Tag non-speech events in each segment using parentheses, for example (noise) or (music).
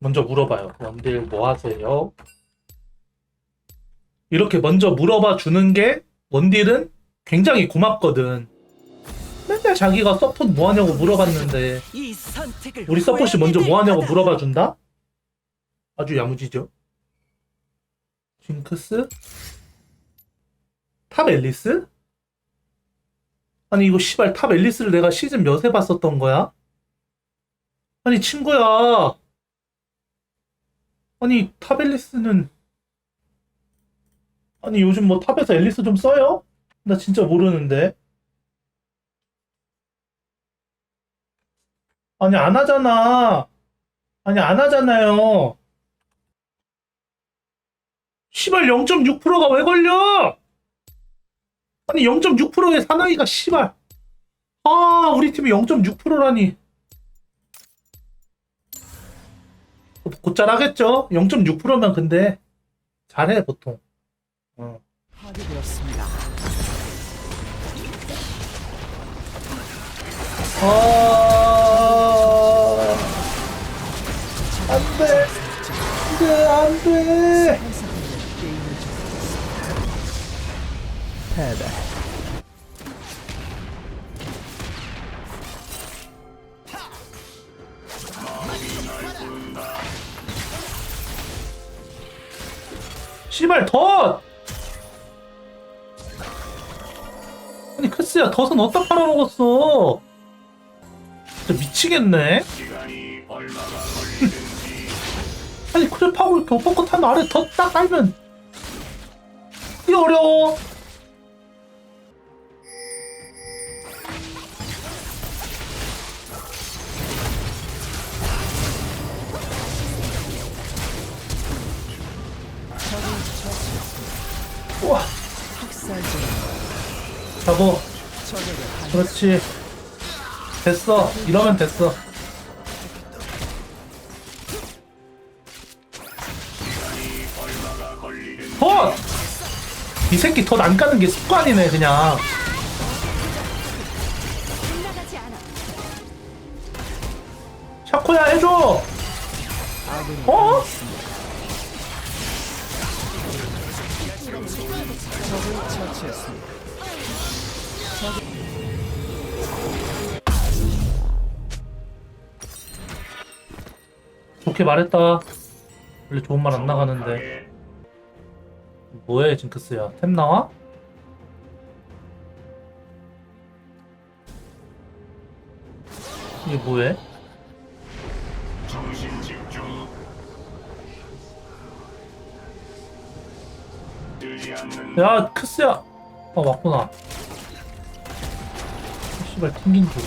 먼저 물어봐요. 원딜 뭐 하세요? 이렇게 먼저 물어봐 주는 게 원딜은 굉장히 고맙거든. 맨날 자기가 서폿 뭐 하냐고 물어봤는데 우리 서폿이 먼저 뭐 하냐고 물어봐 준다? 아주 야무지죠. 징크스? 탑 앨리스? 아니 이거 씨발 탑 앨리스를 내가 시즌 몇에 봤었던 거야? 아니 친구야 아니 탑 앨리스는 아니 요즘 뭐 탑에서 앨리스 좀 써요? 나 진짜 모르는데. 아니 안 하잖아. 아니 안 하잖아요. 씨발 0.6%가 왜 걸려? 아니 0.6%의 사나이가 씨발. 아 우리 팀이 0.6%라니 곧잘 하겠죠? 0.6%면 근데 잘해 보통. 어. 파괴되었습니다. 아. 안돼. 안돼 안돼 아니 크스야 덧은 어디다 팔아먹었어. 진짜 미치겠네. (laughs) 아니 크랩하고 이렇게 어퍼컷 하면 아래 덧딱 깔면. 이게 어려워. 우와. 학살전 잡어 그렇지 됐어 이러면 됐어 덧! 이 새끼 덧안 까는 게 습관이네 그냥. 샤코야 해줘 어? 처치했습니다. 좋게 말했다. 원래 좋은 말 안 나가는데. 뭐해 징크스야? 템 나와? 이게 뭐해? 야 크스야! 아 맞구나 씨발 튕긴 줄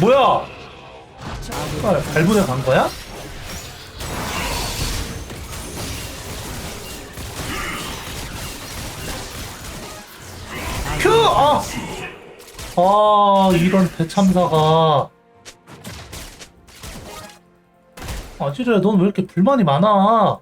뭐야 아, 발분해 간 거야? 큐! 아! 아, 이런 대참사가. 아지르야, 넌왜 이렇게 불만이 많아?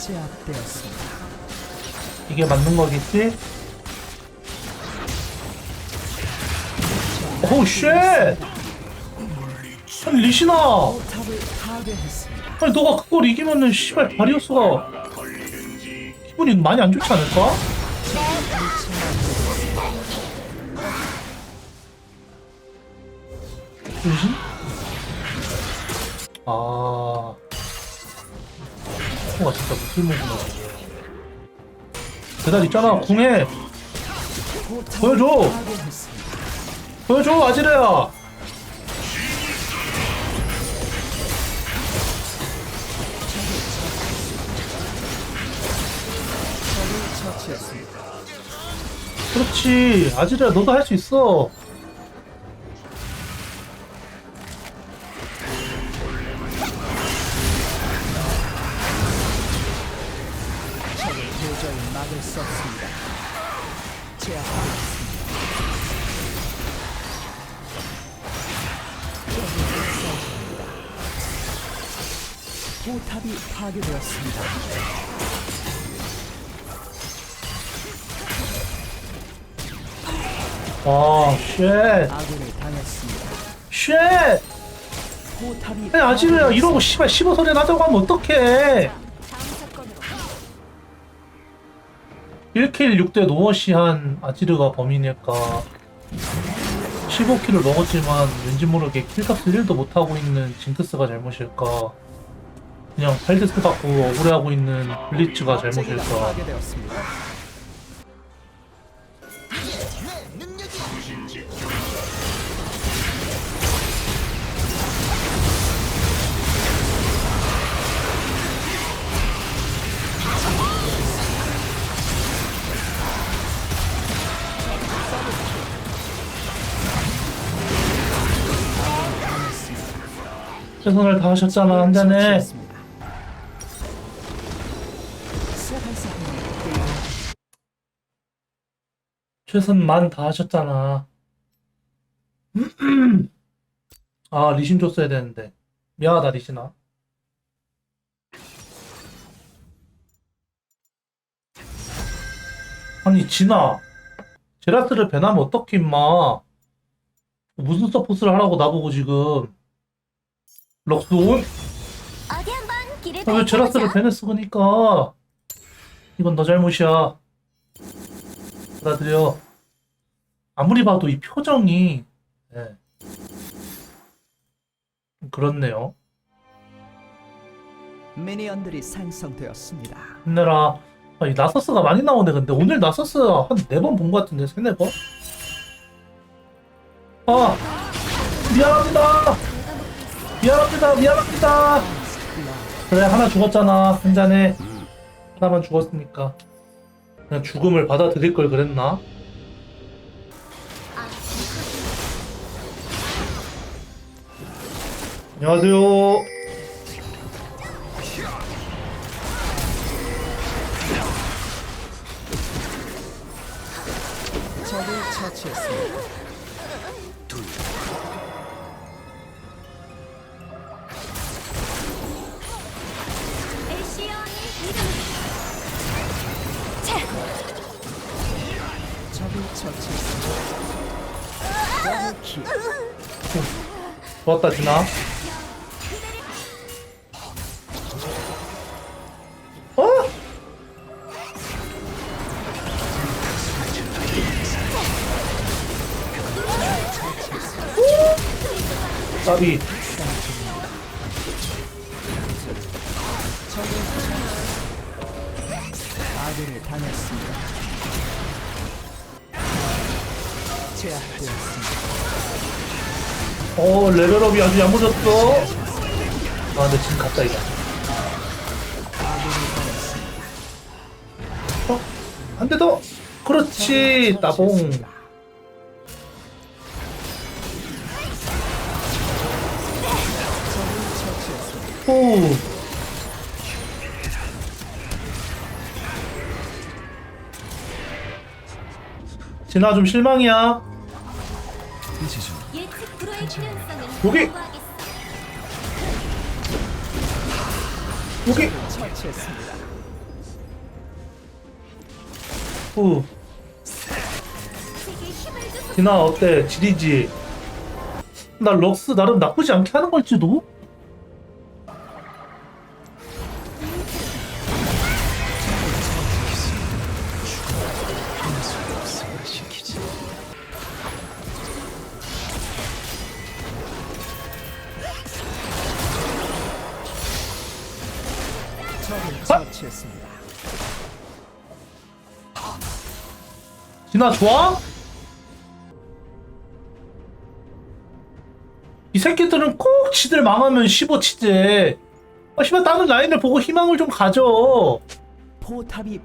제압되었습니다. 이게 맞는 거겠지? 오, 쉣! 아니, 리시나! 아니, 너가 그걸 이기면은, 씨발, 바리오스가 기분이 많이 안 좋지 않을까? 리시? 아. 가 진짜 무슬모구나. 대단 있잖아, 궁해! 보여줘! 보여줘, 아지르야! 처치했습니다. 그렇지. 아지르야, 너도 할 수 있어. 도저히 막을 수 없습니다. 제압되었습니다. 포탑이 파괴되었습니다. 아, 쉣. 아군을 당했습니다. 쉣. 포탑이 아니, 아직은 이러고 씨발 15소리 나자고 하면 어떡해. 1킬 6대 노어시한 아지르가 범인일까 15킬을 먹었지만 왠지 모르게 킬값을 1도 못하고 있는 징크스가 잘못일까 그냥 8데스 받고 억울해하고 있는 블리츠가 잘못일까 파괴되었습니다. 최선을 다하셨잖아 한 잔에 최선만 다하셨잖아. (clears throat) 아 리신 줬어야 되는데. 미안하다 리신아. 아니 진아. 제라스를 배나면 어떻게 임마. 무슨 서포스를 하라고 나보고 지금. 럭스 온? 아, 왜 제라스를. 배냈어 그니까. 이건 너 잘못이야 받아들여. 아무리 봐도 이 표정이 예. 좀 그렇네요. 미니언들이 생성되었습니다. 힘내라. 아, 이 나서스가 많이 나오네 근데. 오늘 나서스 한 네 번 본 것 같은데 세네 번? 아 미안합니다. 미안합니다 미안합니다. 그래 하나 죽었잖아 한 잔에. 하나만 죽었으니까 그냥 죽음을 받아들일 걸 그랬나? 안녕하세요 적을 처치했습니다. 좋았다 진아 어? 아군을 당했습니다. 어 레벨업이 아주 야무졌어 아 근데 지금 갔다 이거. 어? 한 대 더 그렇지 따봉. 후 진아 좀 실망이야 여기! 여기. 후. 진아 어때 지리지 나 럭스 나름 나쁘지 않게 하는 걸지도 진아 좋아? 이 새끼들은 꼭 지들 망하면 15치재 아 씨발 다른 라인을 보고 희망을 좀 가져 포탑이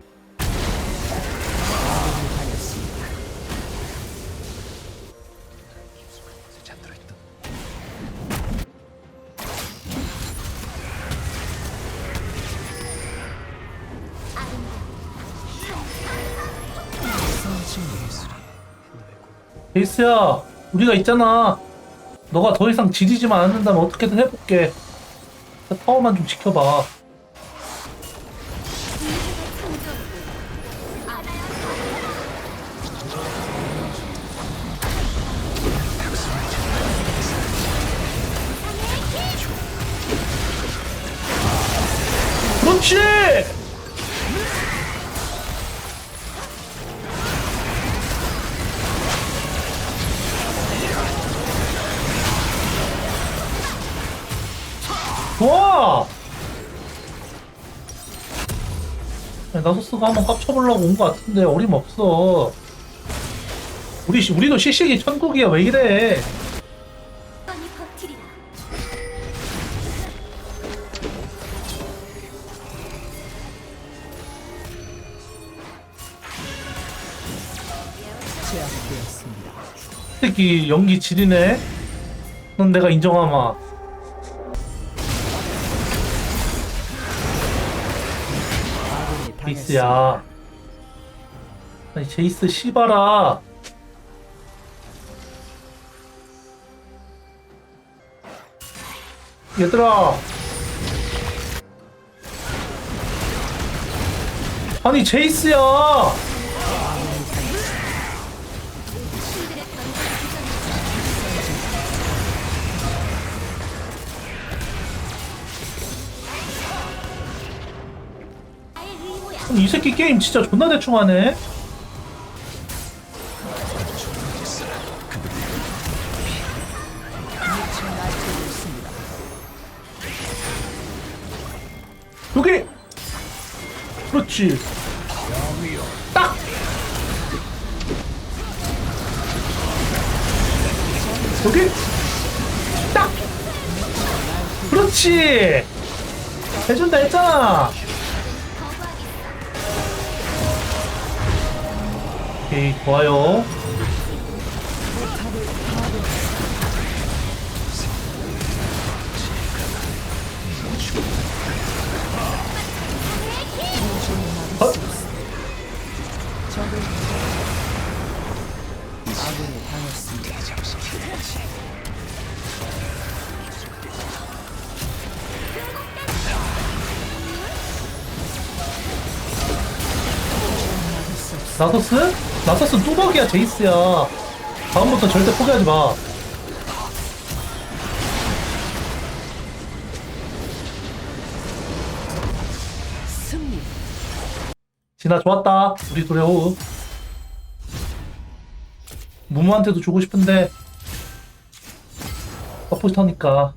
베이스야, 우리가 있잖아. 너가 더 이상 지리지만 않는다면 어떻게든 해볼게. 타워만 좀 지켜봐. 그렇지! 나소스가 한번 깝쳐보려고 온 것 같은데 어림없어. 우리, 시- 우리도 시식이 천국이야 왜 이래? 뻔히 버티리라. 제압되었습니다. 새끼 연기 지리네. 넌 내가 인정하마. 제이스야. 아니 제이스 씨바라. 얘들아. 아니 제이스야. 이 새끼 게임 진짜 존나 대충 하네. 여기. 그렇지. 딱. 여기. 딱. 그렇지. 해준다 했잖아. 오케이, 좋아요. 어? 나서스? 나서스 뚜벅이야, 제이스야. 다음부터 절대 포기하지 마. 승리. 진아, 좋았다. 우리 둘의 호흡. 무무한테도 주고 싶은데, 서포터니까.